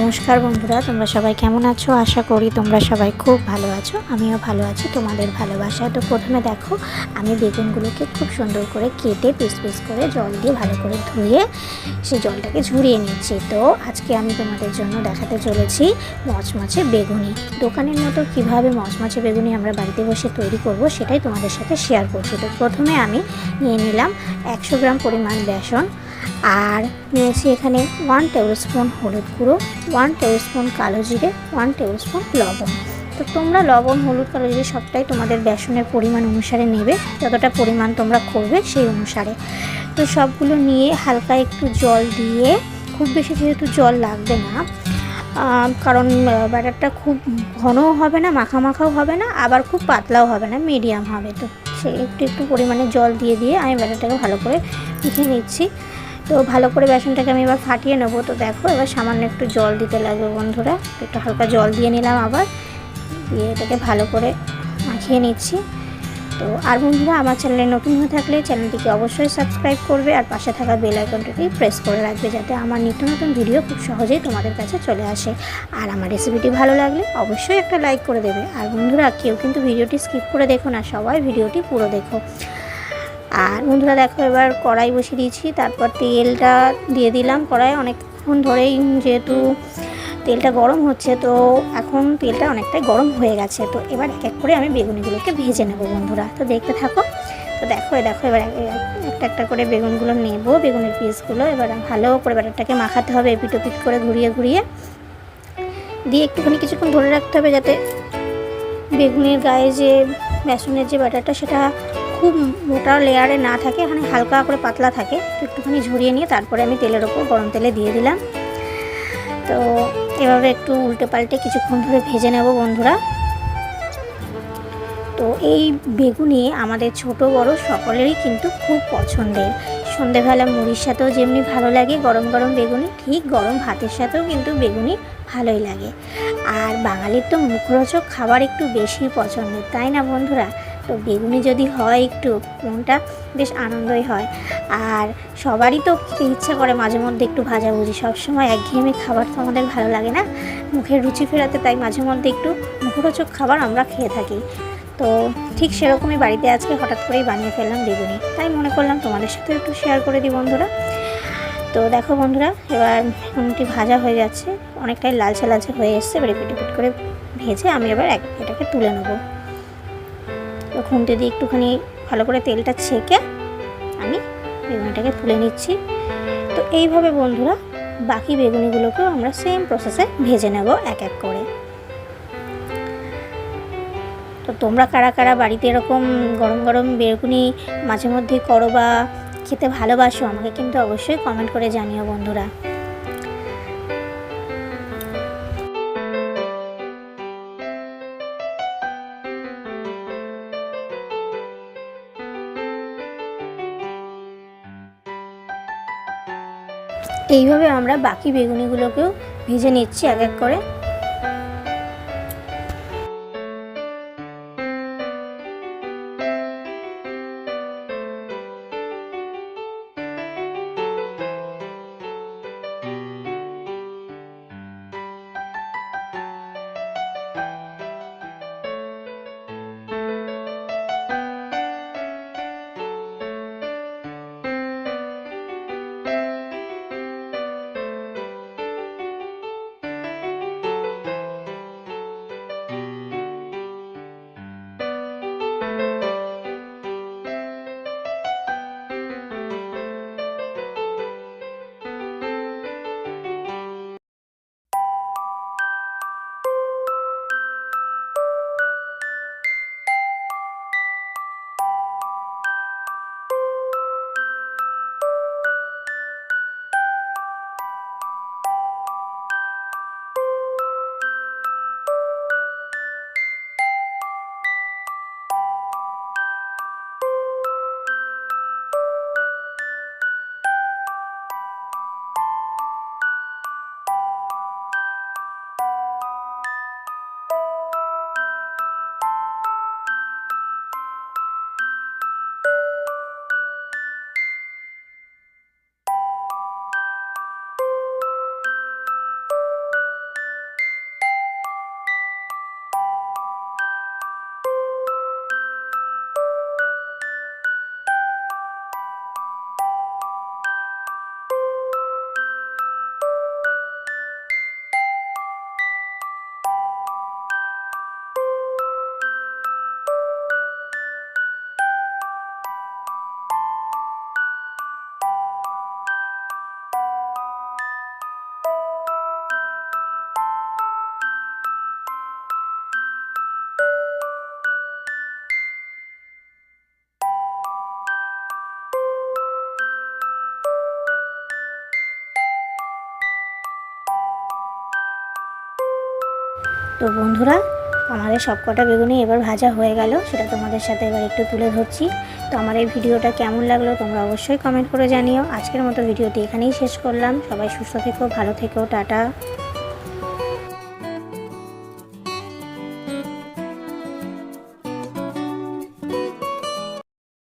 নমস্কার বন্ধুরা, তোমরা সবাই কেমন আছো? আশা করি তোমরা সবাই খুব ভালো আছো, আমিও ভালো আছি। তোমাদের ভালোবাসা তো প্রথমে দেখো, আমি বেগুনগুলোকে খুব সুন্দর করে কেটে পিস পিস করে জল দিয়ে ভালো করে ধুয়ে সেই জলটাকে ঝুরিয়ে নিচ্ছি। তো আজকে আমি তোমাদের জন্য দেখাতে চলেছি মচমচে বেগুনি। দোকানের মতো কীভাবে মচমচে বেগুনি আমরা বাড়িতে বসে তৈরি করব সেটাই তোমাদের সাথে শেয়ার করছি। তো প্রথমে আমি নিয়ে নিলাম একশো গ্রাম পরিমাণ বেসন আর নিয়েছি এখানে ওয়ান টেবিল স্পুন হলুদ গুঁড়ো ওয়ান টেবিল স্পুন কালো জিরে ওয়ান টেবিল স্পুন লবণ। তো তোমরা লবণ, হলুদ, কালো জিরে সবটাই তোমাদের বেসনের পরিমাণ অনুসারে নেবে। যতটা পরিমাণ তোমরা করবে সেই অনুসারে। তো সবগুলো নিয়ে হালকা একটু জল দিয়ে, খুব বেশি যেহেতু জল লাগবে না কারণ ব্যাটারটা খুব ঘনও হবে না মাখা মাখাও হবে না, আবার খুব পাতলাও হবে না মিডিয়াম হবে। তো সে একটু একটু পরিমাণে জল দিয়ে দিয়ে আমি ব্যাটারটাকে ভালো করে মিশিয়ে নিচ্ছি। তো ভালো করে বেসনটাকে আমি এবার ফাটিয়ে নেব। তো দেখো, এবার সামান্য একটু জল দিতে লাগবে বন্ধুরা। একটু হালকা জল দিয়ে নিলাম আবার। দিয়ে এটাকে ভালো করে মাখিয়ে নিচ্ছি। তো আর বন্ধুরা, আমার চ্যানেলে নতুন হয়ে থাকলে চ্যানেলটিকে অবশ্যই সাবস্ক্রাইব করবে আর পাশে থাকা বেল আইকনটাকে প্রেস করে রাখবে যাতে আমার নিত্য নতুন ভিডিও খুব সহজেই তোমাদের কাছে চলে আসে। আর আমার রেসিপিটি ভালো লাগলে অবশ্যই একটা লাইক করে দেবে। আর বন্ধুরা, কেউ কিন্তু ভিডিওটি স্কিপ করে দেখো না, সবাই ভিডিওটি পুরো দেখো। আর বন্ধুরা দেখো, এবার কড়াই বসিয়ে দিয়েছি। তারপর তেলটা দিয়ে দিলাম কড়াই। অনেকক্ষণ ধরেই যেহেতু তেলটা গরম হচ্ছে, তো এখন তেলটা অনেকটাই গরম হয়ে গেছে। তো এবার এক এক করে আমি বেগুনিগুলোকে ভেজে নেব বন্ধুরা। তো দেখতে থাকো। তো দেখো দেখো, এবার এক- এক- একটা একটা করে বেগুনগুলো নেব, বেগুনের পিসগুলো। এবার ভালো করে ব্যাটারটাকে মাখাতে হবে এপিট ওপিট করে ঘুরিয়ে ঘুরিয়ে। দিয়ে একটুখানি কিছুক্ষণ ধরে রাখতে হবে যাতে বেগুনের গায়ে যে, বেসনের যে ব্যাটারটা, সেটা খুব মোটা লেয়ারে না থাকে, এখানে হালকা করে পাতলা থাকে। তো একটুখানি ঝরিয়ে নিয়ে তারপরে আমি তেলের ওপর গরম তেলে দিয়ে দিলাম। তো এভাবে একটু উল্টে পাল্টে কিছুক্ষণ ধরে ভেজে নেব বন্ধুরা। তো এই বেগুনি আমাদের ছোট, বড় সকলেরই কিন্তু খুব পছন্দের। সন্ধেবেলা মুড়ির সাথেও যেমনি ভালো লাগে গরম গরম বেগুনি, ঠিক গরম ভাতের সাথেও কিন্তু বেগুনি ভালোই লাগে। আর বাঙালির তো মুখরোচক খাবার একটু বেশি পছন্দের, তাই না বন্ধুরা? তো বেগুনি যদি হয় একটু মনটা বেশ আনন্দই হয়। আর সবারই তো খেতে ইচ্ছা করে মাঝে মধ্যে একটু ভাজাভুজি। সবসময় একঘেয়েমি খাবার তো আমাদের ভালো লাগে না। মুখের রুচি ফেরাতে তাই মাঝে মধ্যে একটু মুখরোচক খাবার আমরা খেয়ে থাকি। তো ঠিক সেরকমই বাড়িতে আজকে হঠাৎ করেই বানিয়ে ফেললাম বেগুনি। তাই মনে করলাম তোমাদের সাথে একটু শেয়ার করে দিই বন্ধুরা। তো দেখো বন্ধুরা, এবার বেগুনটি ভাজা হয়ে যাচ্ছে। অনেকটাই লালচে লালচে হয়ে এসছে। এবার পিট পিট করে ভেজে আমি এবার এক এটাকে তুলে নেব। খুন্তি দিয়ে একটুখানি ভালো করে তেলটা ছেঁকে আমি বেগুনিটাকে তুলে নিচ্ছি। তো এইভাবে বন্ধুরা বাকি বেগুনিগুলোকেও আমরা সেম প্রসেসে ভেজে নেব এক এক করে। তো তোমরা কারা কারা বাড়িতে এরকম গরম গরম বেগুনি মাঝে মধ্যে করো বা খেতে ভালোবাসো, আমাকে কিন্তু অবশ্যই কমেন্ট করে জানিও বন্ধুরা। এইভাবে আমরা বাকি বেগুনিগুলোকেও ভেজে নিচ্ছি এক এক করে। তো বন্ধুরা, আমাদের সবকটা বেগুনি এবার ভাজা হয়ে গেল। সেটা তোমাদের সাথে এবার একটু তুলে ধরছি। তো আমার এই ভিডিওটা কেমন লাগল তোমরা অবশ্যই কমেন্ট করে জানিও। আজকের মতো ভিডিওটি এখানেই শেষ করলাম। সবাই সুস্থ থেকো, ভালো থেকো, টাটা।